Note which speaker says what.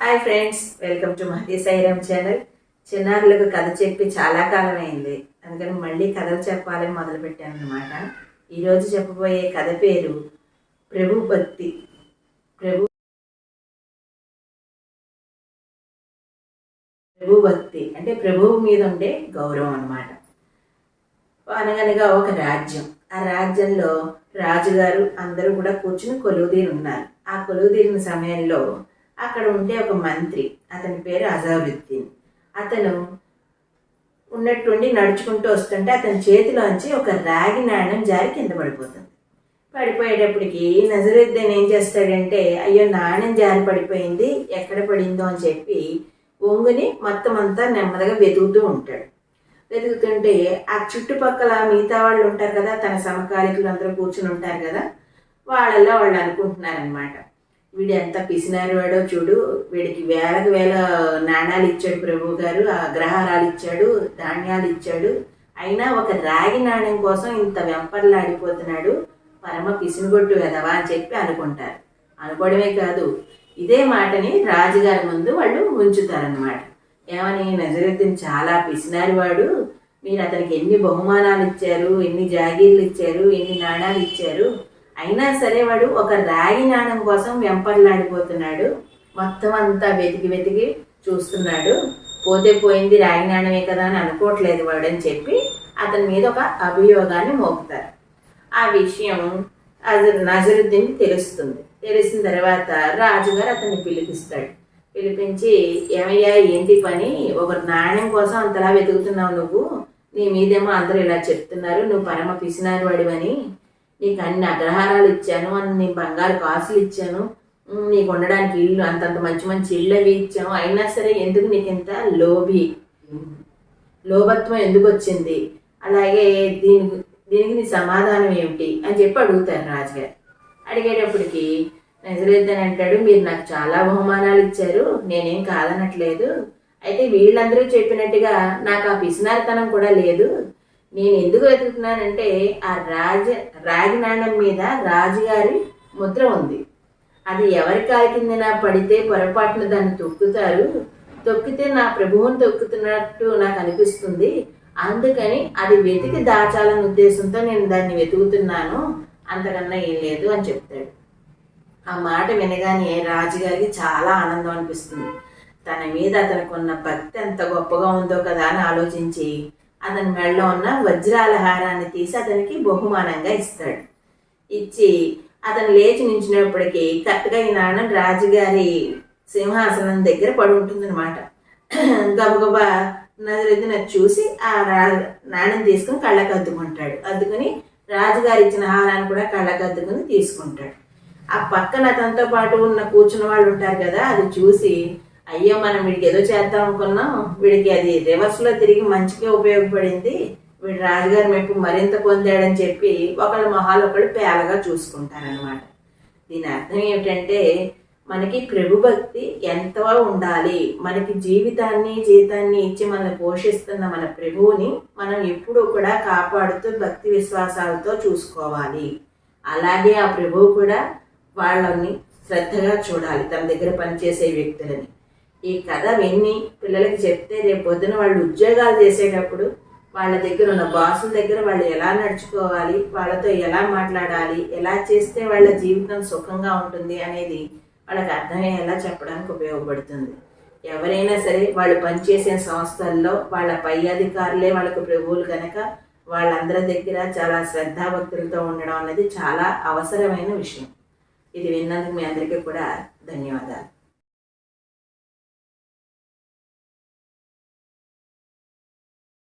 Speaker 1: Hi friends welcome to Mahathi Sairam channel. చిన్నారులకు కథ చెప్పి చాలా కాలం అయింది అందుకని మళ్ళీ కథలు చెప్పాలని మొదలుపెట్టాను అనమాట ఈరోజు చెప్పబోయే కథ పేరు ప్రభు భక్తి ప్రభు ప్రభు భక్తి అంటే ప్రభువు మీద ఉండే గౌరవం అన్నమాట. అనగనగా ఒక రాజ్యం. ఆ రాజ్యంలో రాజుగారు అందరూ కూడా కూర్చుని కొలువుదీరి ఉన్నారు ఆ కొలువుదీరిన సమయంలో అక్కడ ఉండే ఒక మంత్రి. అతని పేరు అజాబుద్దీన్ అతను ఉన్నట్టుండి నడుచుకుంటూ వస్తుంటే అతని చేతిలోంచి ఒక రాగి నాణ్యం జారి కింద పడిపోతుంది. పడిపోయేటప్పటికి నజరుద్దీన్ ఏం చేస్తాడంటే అయ్యో నాణ్యం జారి పడిపోయింది ఎక్కడ పడిందో అని చెప్పి ఒంగుని మొత్తం అంతా నెమ్మదిగా వెతుకుతూ ఉంటాడు. వెతుకుతుంటే ఆ చుట్టుపక్కల మిగతా వాళ్ళు ఉంటారు కదా తన సమకాలికులు అందరూ కూర్చుని ఉంటారు కదా వాళ్ళల్లో వాళ్ళు అనుకుంటున్నారనమాట వీడు ఎంత పిసినారు వాడో చూడు. వీడికి వేలకు వేల నాణాలు ఇచ్చాడు ప్రభు గారు. అగ్రహారాలు ఇచ్చాడు ధాన్యాలు ఇచ్చాడు. అయినా ఒక రాగి నాణ్యం కోసం ఇంత వెంపర్లాడిపోతున్నాడు పరమ పిసినుగొట్టు వెదవా అని చెప్పి అనుకుంటారు. అనుకోవడమే కాదు ఇదే మాటని రాజుగారి ముందు వాళ్ళు ఉంచుతారనమాట ఏమని? నజరుద్దీన్ చాలా పిసినారి వాడు. మీరు అతనికి ఎన్ని బహుమానాలు ఇచ్చారు ఎన్ని జాగీర్లు ఇచ్చారు ఎన్ని నాణాలు ఇచ్చారు? అయినా సరే వాడు ఒక రాగి నాణం కోసం వెంపర్లాడిపోతున్నాడు. మొత్తం అంతా వెతికి వెతికి చూస్తున్నాడు. పోతే పోయింది రాగి నాణమే కదా అని అనుకోవట్లేదు వాడు అని చెప్పి అతని మీద ఒక అభియోగాన్ని మోపుతారు. ఆ విషయం అది నజరుద్దీన్కి తెలుస్తుంది. తెలిసిన తర్వాత రాజుగారు అతన్ని పిలిపిస్తాడు. పిలిపించి ఏమయ్యా ఏంటి పని? ఒక నాణ్యం కోసం అంతలా వెతుకుతున్నావు నువ్వు. నీ మీదేమో అందరూ ఇలా చెప్తున్నారు. నువ్వు పరమ పిసినారు వాడివని. నీకు అన్ని అగ్రహారాలు ఇచ్చాను అన్ని బంగారు కాసులు ఇచ్చాను నీకు ఉండడానికి ఇల్లు అంతంత మంచి మంచి ఇళ్ళు అవి ఇచ్చాము అయినా సరే ఎందుకు నీకు ఇంత లోభి? లోభత్వం ఎందుకు వచ్చింది? అలాగే దీని దీనికి నీ సమాధానం ఏమిటి? అని చెప్పి అడుగుతారు రాజుగారు. అడిగేటప్పటికి నజరేద్దన్ అంటాడు మీరు నాకు చాలా బహుమానాలు ఇచ్చారు నేనేం కాదనట్లేదు. అయితే వీళ్ళందరూ చెప్పినట్టుగా నాకు ఆ పిసినారితనం కూడా లేదు. నేను ఎందుకు వెతుకుతున్నానంటే ఆ రాజ రాగినాణం మీద రాజుగారి ముద్ర ఉంది. అది ఎవరి కాలి కిందన పడితే పొరపాటున దాన్ని తొక్కుతారు. తొక్కితే నా ప్రభువుని తొక్కుతున్నట్టు నాకు అనిపిస్తుంది. అందుకని అది వెతికి దాచాలనే ఉద్దేశంతో నేను దాన్ని వెతుకుతున్నాను. అంతకన్నా ఏం లేదు అని చెప్తాడు. ఆ మాట వినగానే రాజుగారికి చాలా ఆనందం అనిపిస్తుంది. తన మీద అతనికి ఉన్న భక్తి ఎంత గొప్పగా ఉందో కదా అని ఆలోచించి అతని మెడలో ఉన్న వజ్రాల హారాన్ని తీసి అతనికి బహుమానంగా ఇస్తాడు. ఇచ్చి అతను లేచి నించినప్పటికీ కరెక్ట్గా ఈ నాణం రాజుగారి సింహాసనం దగ్గర పడి ఉంటుందన్నమాట. గబగబా నజరుద్దీన్ చూసి ఆ రా నాణ్యం తీసుకుని కళ్ళకు అద్దుకుంటాడు. అద్దుకుని రాజుగారు ఇచ్చిన హారాన్ని కూడా కళ్ళకు అద్దుకుని తీసుకుంటాడు. ఆ పక్కన అతనితో పాటు ఉన్న కూర్చున్న వాళ్ళు ఉంటారు కదా అది చూసి అయ్యో మనం వీడికి ఏదో చేద్దాం అనుకున్నాం వీడికి అది రివర్స్లో తిరిగి మంచిగా ఉపయోగపడింది. వీడు రాజుగారి మెప్పు మరింత పొందాడని చెప్పి ఒకళ్ళ మొహాలు ఒకళ్ళు పేలగా చూసుకుంటారనమాట దీని అర్థం ఏమిటంటే మనకి ప్రభు భక్తి ఎంతో ఉండాలి. మనకి జీవితాన్ని జీతాన్ని ఇచ్చి మనల్ని పోషిస్తున్న మన ప్రభువుని మనం ఎప్పుడూ కూడా కాపాడుతూ భక్తి విశ్వాసాలతో చూసుకోవాలి. అలాగే ఆ ప్రభువు కూడా వాళ్ళని శ్రద్ధగా చూడాలి తన దగ్గర పనిచేసే వ్యక్తులని. ఈ కథ విని పిల్లలకి చెప్తే రేపు పొద్దున వాళ్ళు ఉద్యోగాలు చేసేటప్పుడు వాళ్ళ దగ్గర ఉన్న బాసుల దగ్గర వాళ్ళు ఎలా నడుచుకోవాలి వాళ్ళతో ఎలా మాట్లాడాలి ఎలా చేస్తే వాళ్ళ జీవితం సుఖంగా ఉంటుంది అనేది వాళ్ళకి అర్థమయ్యేలా చెప్పడానికి ఉపయోగపడుతుంది. ఎవరైనా సరే వాళ్ళు పనిచేసే సంస్థల్లో వాళ్ళ పై అధికారులే వాళ్ళకు ప్రభువులు కనుక వాళ్ళందరి దగ్గర చాలా శ్రద్ధాభక్తులతో ఉండడం అనేది చాలా అవసరమైన విషయం. ఇది విన్నందుకు మీ అందరికీ కూడా ధన్యవాదాలు.